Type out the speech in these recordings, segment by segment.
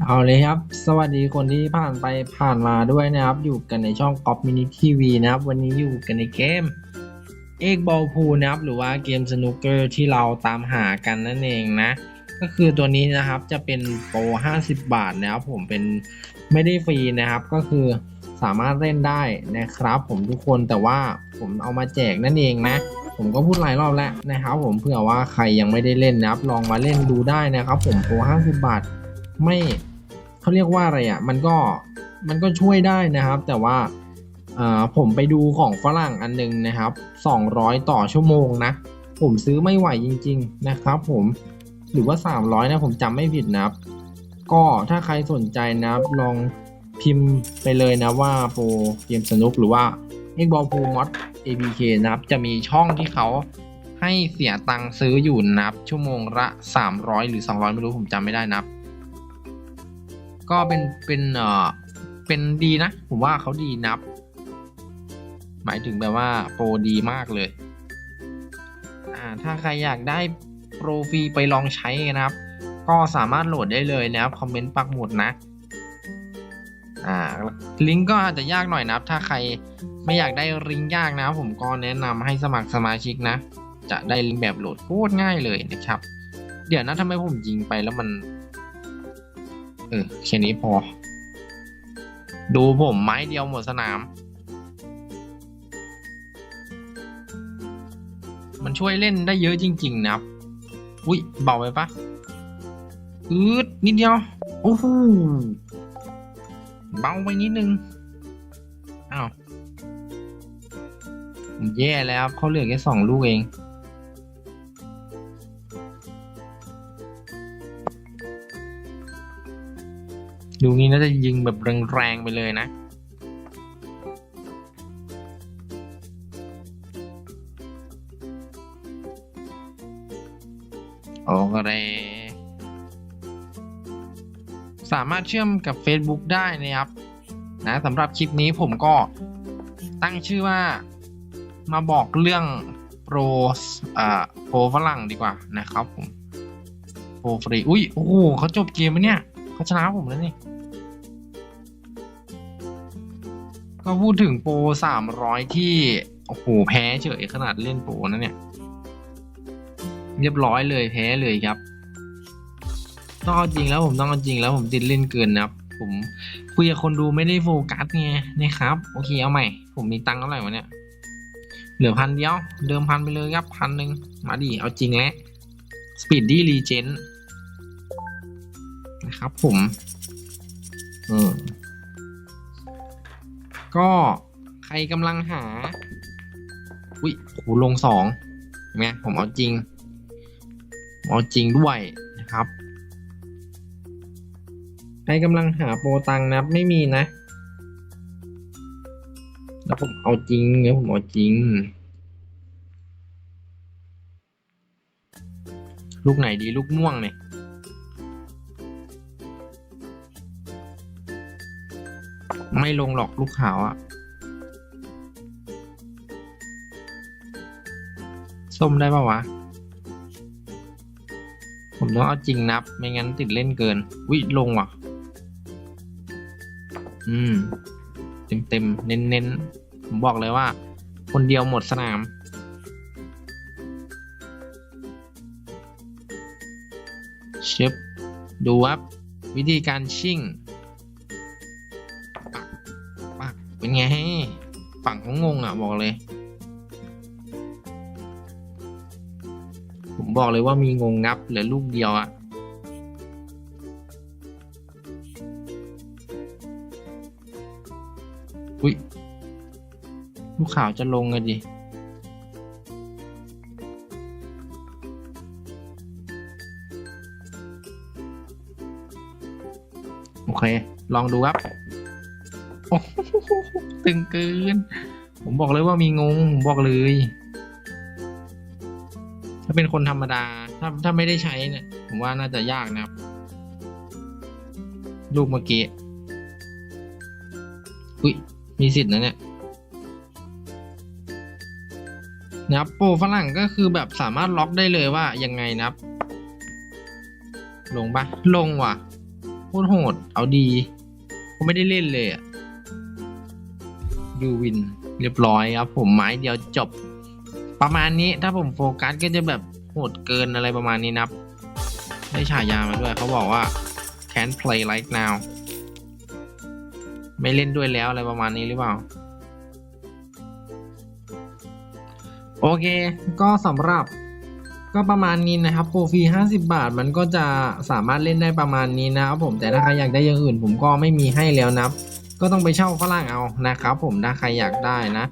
เอาเลยครับ สวัสดีคนที่ผ่านไปผ่านมาด้วยนะครับ อยู่กันในช่องกอ p มินิทีวีนะครับ วันนี้อยู่กันในเกมเอกบอลพูนะครับ หรือว่าเกมสนุกเกอร์ที่เราตามหากันนั่นเองนะ ก็คือตัวนี้นะครับจะเป็นโปร 50 บาทนะครับผมเป็นไม่ได้ฟรีนะครับ ก็คือสามารถเล่นได้นะครับ ผมทุกคนแต่ว่าผมเอามาแจกนั่นเองนะผมก็พูดหลายรอบแล้วนะครับ ผมเผื่อว่าใครยังไม่ได้เล่นนะครับ ลองมาเล่นดูได้นะครับ ผมโปร 50 บาท ไม่เขาเรียกว่าอะไรอะ่ะมันก็มันก็ช่วยได้นะครับ แต่ว่าผมไปดูของฝรั่งอันหนึงนะครับ 200 ต่อชั่วโมงนะ ผมซื้อไม่ไหวจริง ๆ นะครับ ผมหรือว่า 300 นะ ผมจำไม่ผิดนะครับ ก็ถ้าใครสนใจนะครับ ลองพิมพ์ไปเลยนะว่าโปรเกมสนุกหรือว่า x b a l l p o Mod APK นะครับ จะมีช่องที่เขาให้เสียตังค์ซื้ออยู่นะครับ ชั่วโมงละ 300 หรือ 200 ไม่รู้ผมจำไม่ได้นะครับ ก็เป็นเป็นเอ่อเป็นดีนะ ผมว่าเขาดีนับ หมายถึงแบบว่าโปรดีมากเลยอ่าถ้าใครอยากได้โปรฟรีไปลองใช้นะครับ ก็สามารถโหลดได้เลยนะครับ คอมเมนต์ปักหมุดนะอ่าลิงก์ก็อาจจะยากหน่อยนะครับ ถ้าใครไม่อยากได้ลิงก์ยากนะครับผมก็แนะนำให้สมัครสมาชิกนะ จะได้ลิงก์แบบโหลดโคตรง่ายเลยนะครับ เดี๋ยวนะทำไมผมยิงไปแล้วมัน เออแค่นี้พอ ดูผมไม้เดียวหมดสนาม มันช่วยเล่นได้เยอะจริง ๆ นะครับ อุ้ยเบาไปปะอืดนิดเดียวโอ้โหเบาไปนิดนึงอ้าวแย่แล้วเขาเหลือแค่สองลูกเอง ดูงี้น่าจะยิงแบบแรงๆไปเลยนะ โอเคสามารถเชื่อมกับ Facebook ได้นะครับนะสำหรับคลิปนี้ผมก็ตั้งชื่อว่ามาบอกเรื่องโปรอ่าโปรฝรั่งดีกว่านะครับผมโปรฟรี อุ้ย โอ้โหเขาจบเกมไหมเนี่ยเขาชนะผมแล้วนี่ ก็พูดถึงโปรสามร้อยที่ โอ้โห แพ้เฉยขนาดเล่นโปรนะเนี่ย เรียบร้อยเลยแพ้เลยครับ ต้องเอาจริงแล้วผมต้องเอาจริงแล้วผมติดเล่นเกินนะครับ ผมคุยกับคนดูไม่ได้โฟกัสไงนะครับ โอเคเอาใหม่ ผมมีตังค์เท่าไหร่วะเนี่ย เหลือพันเดียว เดิมพันไปเลยครับพันหนึ่งมาดิเอาจริงแล้วสปีดดี้รีเจนนะครับผมเออ ก็ใครกำลังหา อุ้ยโหลงสองเห็นไหมผมเอาจริงเอาจริงด้วยนะครับ ใครกำลังหาโปรตังนับไม่มีนะ แล้วผมเอาจริงแล้วผมเอาจริง ลูกไหนดีลูกม่วงเนี่ย ไม่ลงหรอกลูกขาวอะส้มได้ปะวะ ผมต้องเอาจริงนับ ไม่งั้นติดเล่นเกิน วิลงว่ะ อืม เต็มเต็มเน้นเน้นผมบอกเลยว่า คนเดียวหมดสนามเชฟดูครับวิธีการชิ่ง เป็นไงฝั่งเขางงอะบอกเลย ผมบอกเลยว่ามีงงงับเหลือลูกเดียวอะอุ้ยลูกข่าวจะลงไงดิโอเค ลองดูครับ ตึงเกิน ผมบอกเลยว่ามีงง ผมบอกเลย ถ้าเป็นคนธรรมดา ถ้าถ้าไม่ได้ใช้เนี่ย ผมว่าน่าจะยากนะครับ ลูกเมื่อกี้ อุ้ย มีสิทธิ์นะเนี่ยนะครับโปรฝรั่งก็คือแบบสามารถล็อกได้เลยว่ายังไงนะครับ ลงปะลงว่ะโคตรโหด เอาดี ผมไม่ได้เล่นเลยอะ ยูวินเรียบร้อยครับ ผมไม้เดียวจบ ประมาณนี้ถ้าผมโฟกัสก็จะแบบโหดเกินอะไรประมาณนี้นะครับ ได้ฉายามาด้วยเขาบอกว่า can't play right now ไม่เล่นด้วยแล้วอะไรประมาณนี้หรือเปล่า โอเค ก็สำหรับก็ประมาณนี้นะครับโปรฟรี50 บาท มันก็จะสามารถเล่นได้ประมาณนี้นะครับผมแต่ถ้าใครอยากได้อย่างอื่น ผมก็ไม่มีให้แล้วนะครับ ก็ต้องไปเช่าฝรั่งเอานะครับผมถ้าใครอยากได้นะ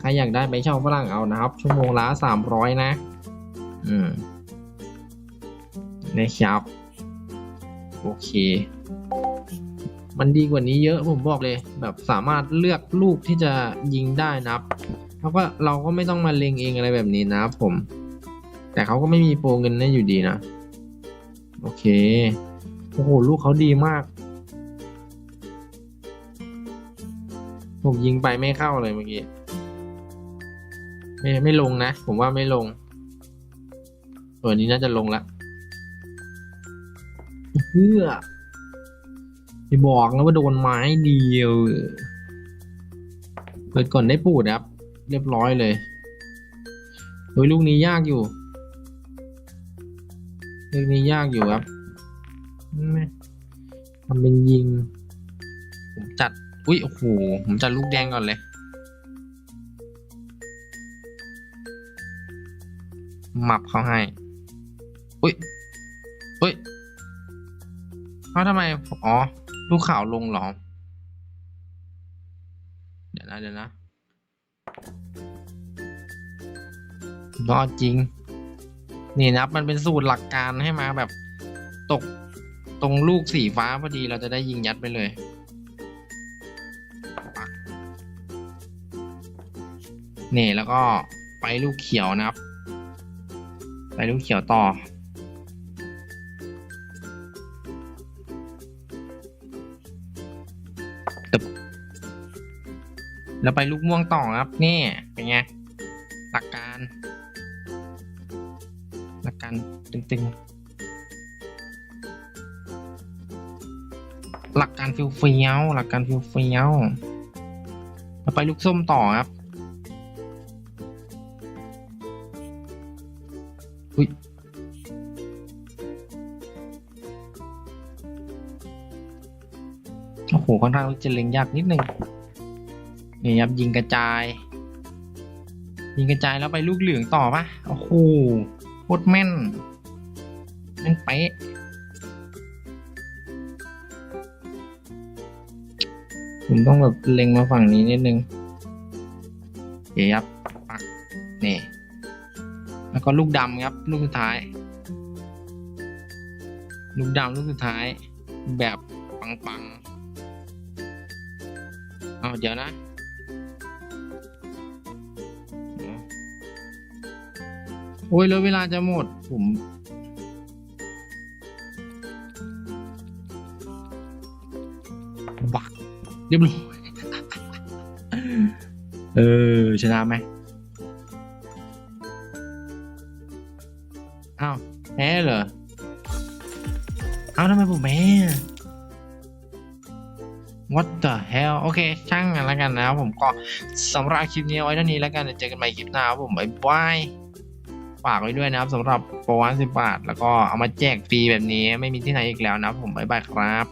ใครอยากได้ไปเช่าฝรั่งเอานะครับ ชั่วโมงละ300นะ อืมนะครับโอเค มันดีกว่านี้เยอะผมบอกเลย แบบสามารถเลือกลูกที่จะยิงได้นะครับแล้วก็เราก็ไม่ต้องมาเล็งเองอะไรแบบนี้นะครับผม แต่เขาก็ไม่มีโปรเงินให้อยู่ดีนะ โอเค โอ้โห ลูกเขาดีมาก ผมยิงไปไม่เข้าเลยเมื่อกี้ ไม่ไม่ลงนะ ผมว่าไม่ลง ตัวนี้น่าจะลงละเพื่อจะบอกนะว่าโดนไม้เดียวเปิดก่อนได้ปูดครับ เรียบร้อยเลยโดยลูกนี้ยากอยู่ลูกนี้ยากอยู่ครับม่ทำเป็นยิง ผมจัด อุ้ยโอ้โหผมจัดลูกแดงก่อนเลย หมับเขาให้ อุ้ยอุ้ยเขาทำไม อ๋อ ลูกข่าวลงเหรอ เดี๋ยวนะ เดี๋ยวนะรอดจริง นี่นะครับ มันเป็นสูตรหลักการให้มาแบบตกตรงลูกสีฟ้าพอดีเราจะได้ยิงยัดไปเลย นี่แล้วก็ไปลูกเขียวนะครับ ไปลูกเขียวต่อ แล้วไปลูกม่วงต่อครับ นี่เป็นไงหลักการ หลักการตึงๆ หลักการฟิวเฟียวหลักการฟิวเฟียวแล้วไปลูกส้มต่อครับ อุ้ยโอ้โหค่อนข้างจะเล็งยากนิดนึงนี่ครับยิงกระจาย ยิงกระจายแล้วไปลูกเหลืองต่อปะโอ้โหโคตรแม่นแม่นเป๊ะผมต้องแบบเล็งมาฝั่งนี้นิดนึงเดี๋ยวครับปักนี่ แล้วก็ลูกดำครับ ลูกสุดท้าย ลูกดำลูกสุดท้าย แบบปังๆเอาเดี๋ยวนะโอ้ยแล้วเวลาจะหมด ผมบักเรียบร้อยเออชนะไหม แม่เหรอ เอาทำไมผมแม่ What the hell โอเค ช่างกันแล้วกันนะผมก็สำหรับคลิปนี้ไว้เท่านี้แล้วกันเจอกันใหม่คลิปหน้าครับผมบ๊ายบายฝากไว้ด้วยนะครับสำหรับประวันสิบบาท แล้วก็เอามาแจกฟรีแบบนี้ไม่มีที่ไหนอีกแล้วนะผมบ๊ายบายครับ